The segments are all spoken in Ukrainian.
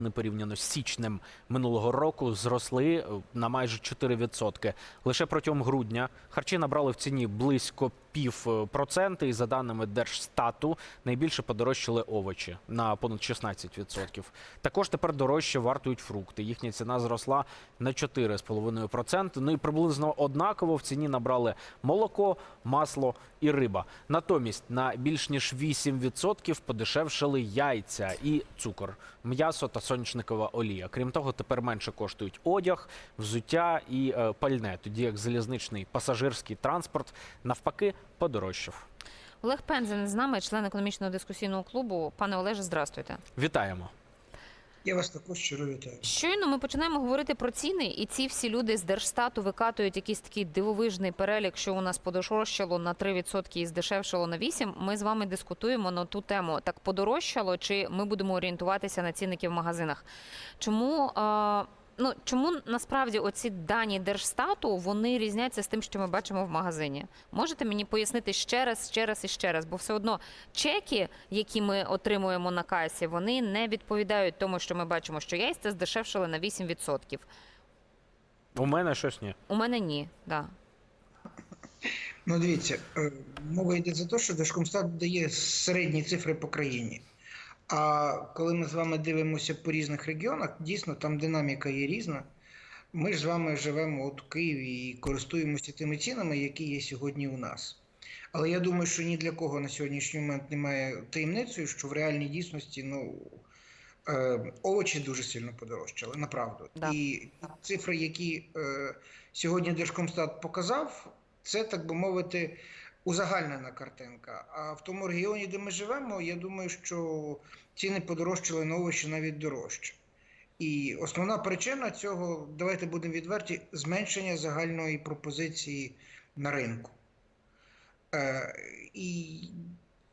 не порівняно з січнем минулого року зросли е, на майже 4%. Лише протягом грудня харчі набрали в ціні близько пів проценти, і за даними Держстату найбільше подорожчали овочі на понад 16%. Також тепер дорожче вартують фрукти. Їхня ціна зросла на 4,5%. Ну і приблизно однаково в ціні набрали молоко, масло і риба. Натомість на більш ніж 8% подешевшали яйця і цукор, м'ясо та соняшникова олія. Крім того, тепер менше коштують одяг, взуття і е, пальне, тоді як залізничний пасажирський транспорт навпаки подорожчав. Олег Пензен з нами, член економічного дискусійного клубу. Пане Олеже, здрастуйте. Вітаємо. Я вас також щиро вітаю. Щойно ми починаємо говорити про ціни, і ці всі люди з Держстату викатують якийсь такий дивовижний перелік, що у нас подорожчало на 3% і здешевшало на 8%. Ми з вами дискутуємо на ту тему. Так подорожчало, чи ми будемо орієнтуватися на цінники в магазинах? Чому? Ну чому насправді оці дані Держстату вони різняться з тим, що ми бачимо в магазині? Можете мені пояснити ще раз, ще раз і ще раз, бо все одно чеки, які ми отримуємо на касі, вони не відповідають тому, що ми бачимо, що яйця здешевшили на 8%. У мене щось ні. У мене ні. Да. Ну, дивіться, е, мова йде за те, що Держкомстат дає середні цифри по країні. А коли ми з вами дивимося по різних регіонах, дійсно там динаміка є різна. Ми ж з вами живемо от у Києві і користуємося тими цінами, які є сьогодні у нас. Але я думаю, що ні для кого на сьогоднішній момент немає таємницею, що в реальній дійсності ну, е, овочі дуже сильно подорожчали, направду. Да. І цифри, які е, сьогодні Держкомстат показав, це, так би мовити, узагальнена картинка. А в тому регіоні, де ми живемо, я думаю, що ціни подорожчали на овочі навіть дорожче. І основна причина цього, давайте будемо відверті, зменшення загальної пропозиції на ринку. Е, і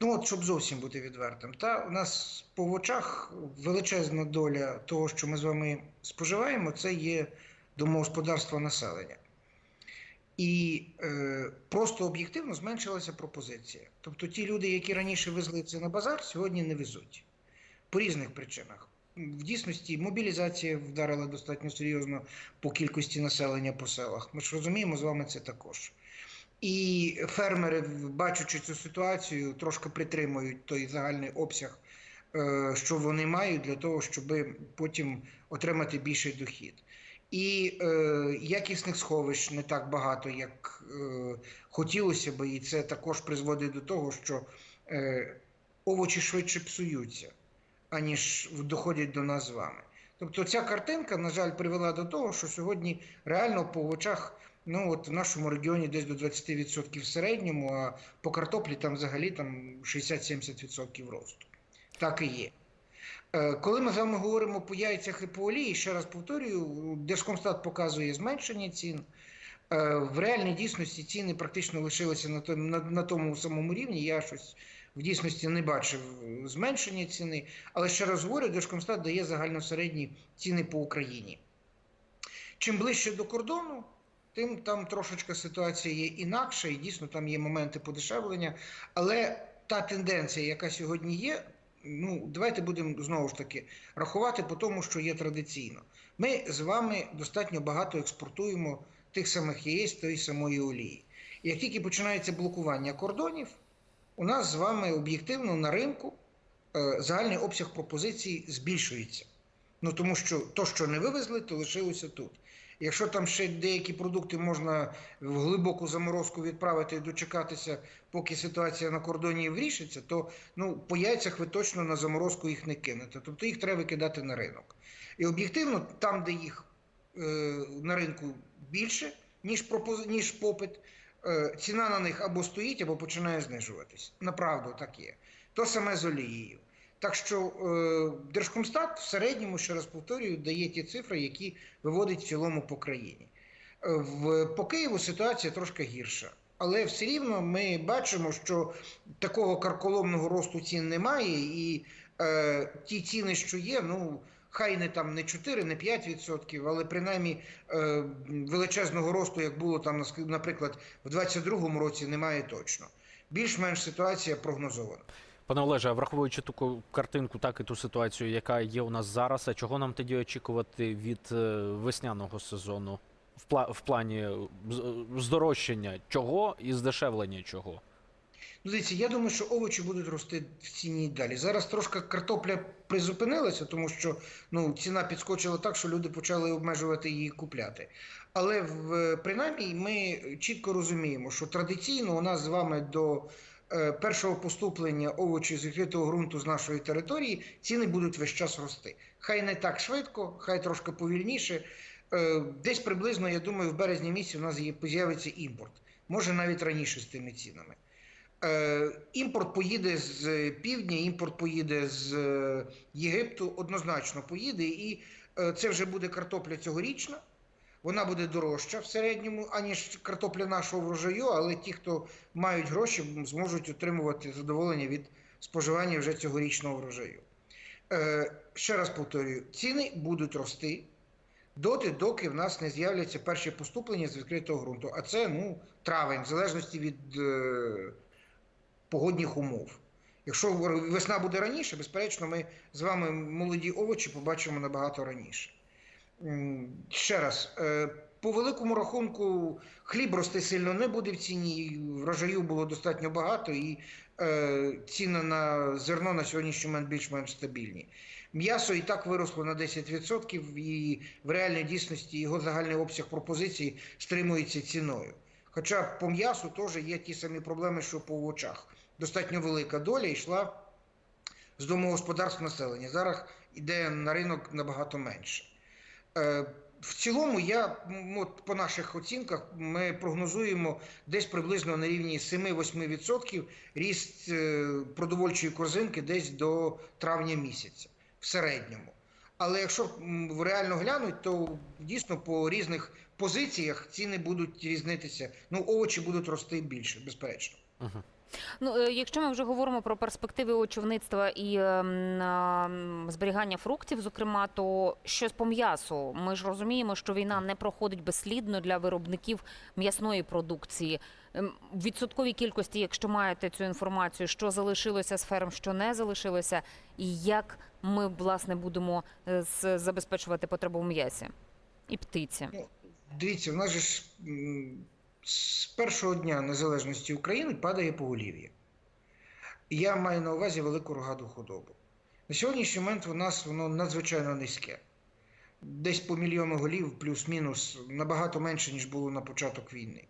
ну от, щоб зовсім бути відвертим, та у нас по очах величезна доля того, що ми з вами споживаємо, це є домогосподарство населення. І е, просто об'єктивно зменшилася пропозиція. Тобто ті люди, які раніше везли це на базар, сьогодні не везуть по різних причинах. В дійсності мобілізація вдарила достатньо серйозно по кількості населення по селах. Ми ж розуміємо з вами це також. І фермери, бачачи цю ситуацію, трошки притримують той загальний обсяг, е, що вони мають для того, щоб потім отримати більший дохід. І е, якісних сховищ не так багато, як е, хотілося би, і це також призводить до того, що е, овочі швидше псуються, аніж доходять до нас з вами. Тобто ця картинка, на жаль, привела до того, що сьогодні реально по овочах ну от в нашому регіоні десь до 20% в середньому, а по картоплі там взагалі там 60-70% росту. Так і є. Е, Коли ми з вами говоримо по яйцях і по олії, ще раз повторюю, Держкомстат показує зменшення цін. Е, В реальній дійсності ціни практично лишилися на тому, на, на тому самому рівні. Я щось в дійсності не бачив зменшення ціни. Але ще раз говорю, Держкомстат дає загальносередні ціни по Україні. Чим ближче до кордону, тим там трошечка ситуація є інакша, і дійсно там є моменти подешевлення. Але та тенденція, яка сьогодні є, ну давайте будемо знову ж таки рахувати по тому, що є традиційно. Ми з вами достатньо багато експортуємо тих самих яєць, тої самої олії. Як тільки починається блокування кордонів, у нас з вами об'єктивно на ринку е, загальний обсяг пропозицій збільшується. Ну тому що то, що не вивезли, то лишилося тут. Якщо там ще деякі продукти можна в глибоку заморозку відправити і дочекатися, поки ситуація на кордоні вирішиться, то ну, по яйцях ви точно на заморозку їх не кинете. Тобто їх треба викидати на ринок. І об'єктивно, там, де їх е, на ринку більше, ніж, пропози... ніж попит, е, ціна на них або стоїть, або починає знижуватись. Направду так є. То саме з олією. Так що е, Держкомстат в середньому, ще раз повторюю, дає ті цифри, які виводить в цілому по країні. Е, в, по Києву ситуація трошки гірша. Але все рівно ми бачимо, що такого карколомного росту цін немає, і е, ті ціни, що є, ну хай не там не 4, не 5%, але принаймні е, величезного росту, як було там, наприклад, в 2022 році, немає точно. Більш-менш ситуація прогнозована. Пане Олеже, враховуючи ту картинку, так і ту ситуацію, яка є у нас зараз, а чого нам тоді очікувати від е, весняного сезону в, пла- в плані е, здорожчання чого і здешевлення чого? Ну, Дивіться, я думаю, що овочі будуть рости в ціні й далі. Зараз трошки картопля призупинилася, тому що ну, ціна підскочила так, що люди почали обмежувати її купляти. Але в, принаймні ми чітко розуміємо, що традиційно у нас з вами до е, першого поступлення овочів з відкритого ґрунту з нашої території ціни будуть весь час рости. Хай не так швидко, хай трошки повільніше. Е, десь приблизно, я думаю, в березні місяці у нас з'явиться імпорт. Може навіть раніше з тими цінами. Е, Імпорт поїде з півдня, імпорт поїде з е, Єгипту, однозначно поїде, і е, це вже буде картопля цьогорічна. Вона буде дорожча в середньому, аніж картопля нашого врожаю, але ті, хто мають гроші, зможуть отримувати задоволення від споживання вже цьогорічного врожаю. Е, Ще раз повторюю: ціни будуть рости доти, доки в нас не з'являться перші поступлення з відкритого ґрунту. А це ну, травень, в залежності від е, погодних умов. Якщо весна буде раніше, безперечно, ми з вами молоді овочі побачимо набагато раніше. Ще раз, е, по великому рахунку, хліб рости сильно не буде в ціні, врожаю було достатньо багато, і е, ціни на зерно на сьогоднішній момент більш-менш стабільні. М'ясо і так виросло на 10%, і в реальній дійсності його загальний обсяг пропозицій стримується ціною. Хоча по м'ясу теж є ті самі проблеми, що по овочах. Достатньо велика доля йшла з домогосподарств населення. Зараз йде на ринок набагато менше. Е, В цілому, я от по наших оцінках ми прогнозуємо десь приблизно на рівні 7-8% ріст е, продовольчої корзинки десь до травня місяця в середньому. Але якщо реально глянуть, то дійсно по різних позиціях ціни будуть різнитися. Ну, овочі будуть рости більше, безперечно. Угу. Ну, е, якщо ми вже говоримо про перспективи очівництва і ем, зберігання фруктів, зокрема, то щось по м'ясу. Ми ж розуміємо, що війна не проходить безслідно для виробників м'ясної продукції. Ем, В відсотковій кількості, якщо маєте цю інформацію, що залишилося з ферм, що не залишилося, і як ми власне будемо е, з- забезпечувати потребу в м'ясі і птиці. Дивіться, в нас же ж з першого дня незалежності України падає поголів'я. Я маю на увазі велику рогаду худобу. На сьогоднішній момент у нас воно надзвичайно низьке. Десь по мільйону голів, плюс-мінус, набагато менше, ніж було на початок війни.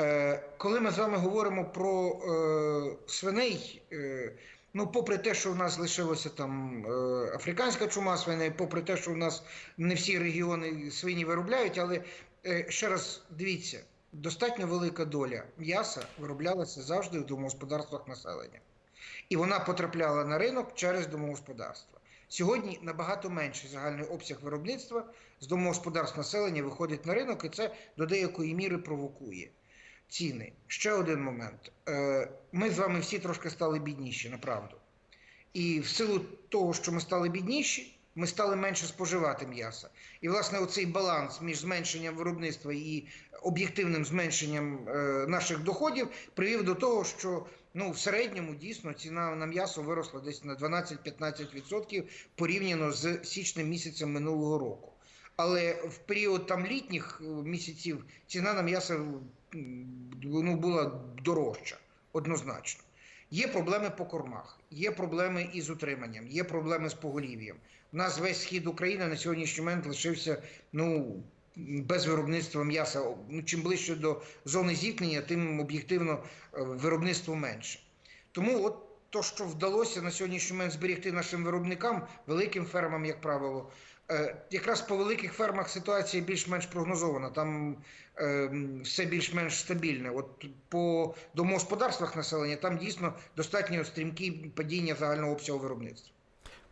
Е, коли ми з вами говоримо про е, свиней, е, ну, попри те, що в нас лишилося там е, африканська чума свиней, попри те, що в нас не всі регіони свині виробляють, але е, ще раз дивіться, достатньо велика доля м'яса вироблялася завжди в домогосподарствах населення. І вона потрапляла на ринок через домогосподарства. Сьогодні набагато менший загальний обсяг виробництва з домогосподарств населення виходить на ринок, і це до деякої міри провокує ціни. Ще один момент. Е, Ми з вами всі трошки стали бідніші, направду. І в силу того, що ми стали бідніші, ми стали менше споживати м'яса. І, власне, оцей баланс між зменшенням виробництва і об'єктивним зменшенням е, наших доходів привів до того, що ну, в середньому дійсно ціна на м'ясо виросла десь на 12-15% порівняно з січним місяцем минулого року. Але в період там літніх е, місяців ціна на м'ясо ну, була дорожча, однозначно. Є проблеми по кормах, є проблеми із утриманням, є проблеми з поголів'ям. У нас весь схід України на сьогоднішній момент лишився ну, без виробництва м'яса. Ну, чим ближче до зони зіткнення, тим об'єктивно е, виробництво менше. Тому от то, що вдалося на сьогоднішній момент зберегти нашим виробникам, великим фермам, як правило, якраз по великих фермах ситуація більш-менш прогнозована. Там е, все більш-менш стабільне. От по домогосподарствах населення там дійсно достатньо стрімкі падіння загального обсягу виробництва.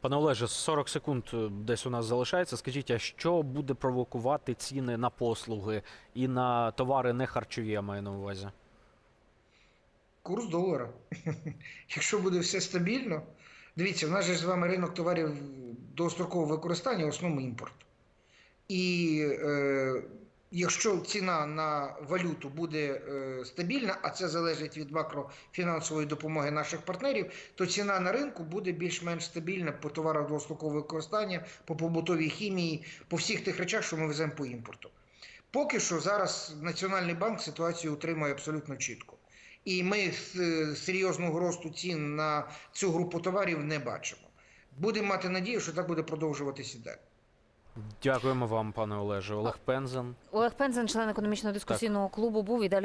Пане Олеже, 40 секунд е, десь у нас залишається. Скажіть, а що буде провокувати ціни на послуги і на товари не харчові, я маю на увазі? Курс долара. Якщо буде все стабільно, дивіться, в нас же з вами ринок товарів довгострокового використання в основному імпорт. І е, якщо ціна на валюту буде е, стабільна, а це залежить від макрофінансової допомоги наших партнерів, то ціна на ринку буде більш-менш стабільна по товарах двостокового використання, по побутовій хімії, по всіх тих речах, що ми веземо по імпорту. Поки що зараз Національний банк ситуацію утримує абсолютно чітко. І ми е, серйозного росту цін на цю групу товарів не бачимо. Будемо мати надію, що так буде продовжуватися і далі. Дякуємо вам, пане Олеже. Олег Пензен. Олег Пензен, член економічно-дискусійного клубу, був і далі